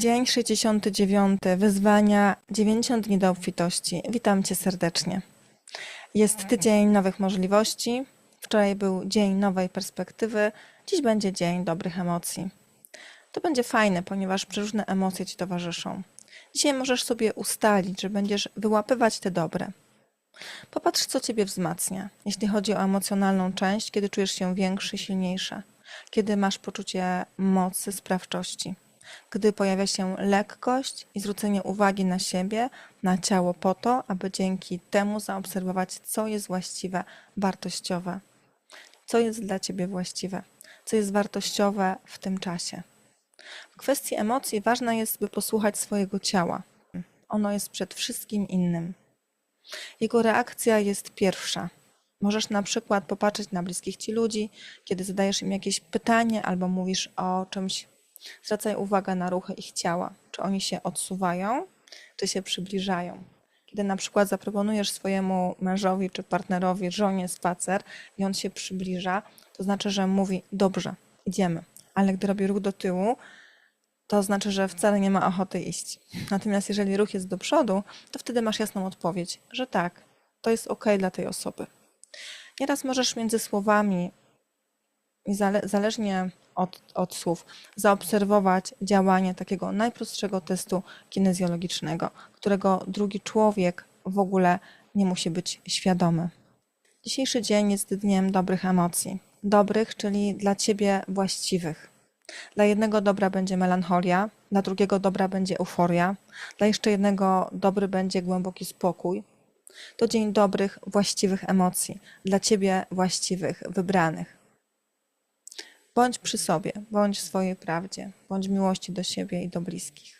Dzień 69. Wyzwania 90 dni do obfitości. Witam Cię serdecznie. Jest tydzień nowych możliwości. Wczoraj był dzień nowej perspektywy. Dziś będzie dzień dobrych emocji. To będzie fajne, ponieważ przeróżne emocje Ci towarzyszą. Dzisiaj możesz sobie ustalić, że będziesz wyłapywać te dobre. Popatrz, co Ciebie wzmacnia, jeśli chodzi o emocjonalną część, kiedy czujesz się większy, silniejsza, kiedy masz poczucie mocy, sprawczości, gdy pojawia się lekkość i zwrócenie uwagi na siebie, na ciało, po to, aby dzięki temu zaobserwować, co jest właściwe, wartościowe, co jest dla Ciebie właściwe, co jest wartościowe w tym czasie. W kwestii emocji ważne jest, by posłuchać swojego ciała. Ono jest przed wszystkim innym. Jego reakcja jest pierwsza. Możesz na przykład popatrzeć na bliskich ci ludzi, kiedy zadajesz im jakieś pytanie albo mówisz o czymś. Zwracaj uwagę na ruchy ich ciała. Czy oni się odsuwają, czy się przybliżają. Kiedy na przykład zaproponujesz swojemu mężowi czy partnerowi, żonie spacer i on się przybliża, to znaczy, że mówi: Dobrze, idziemy. Ale gdy robi ruch do tyłu, to znaczy, że wcale nie ma ochoty iść. Natomiast jeżeli ruch jest do przodu, to wtedy masz jasną odpowiedź, że tak, to jest ok dla tej osoby. Nieraz możesz między słowami, zale, zależnie od, od słów, zaobserwować działanie takiego najprostszego testu kinezjologicznego, którego drugi człowiek w ogóle nie musi być świadomy. Dzisiejszy dzień jest dniem dobrych emocji. Dobrych, czyli dla ciebie właściwych. Dla jednego dobra będzie melancholia, dla drugiego dobra będzie euforia, dla jeszcze jednego dobry będzie głęboki spokój. To dzień dobrych, właściwych emocji, dla ciebie właściwych, wybranych. Bądź przy sobie, bądź w swojej prawdzie, bądź miłości do siebie i do bliskich.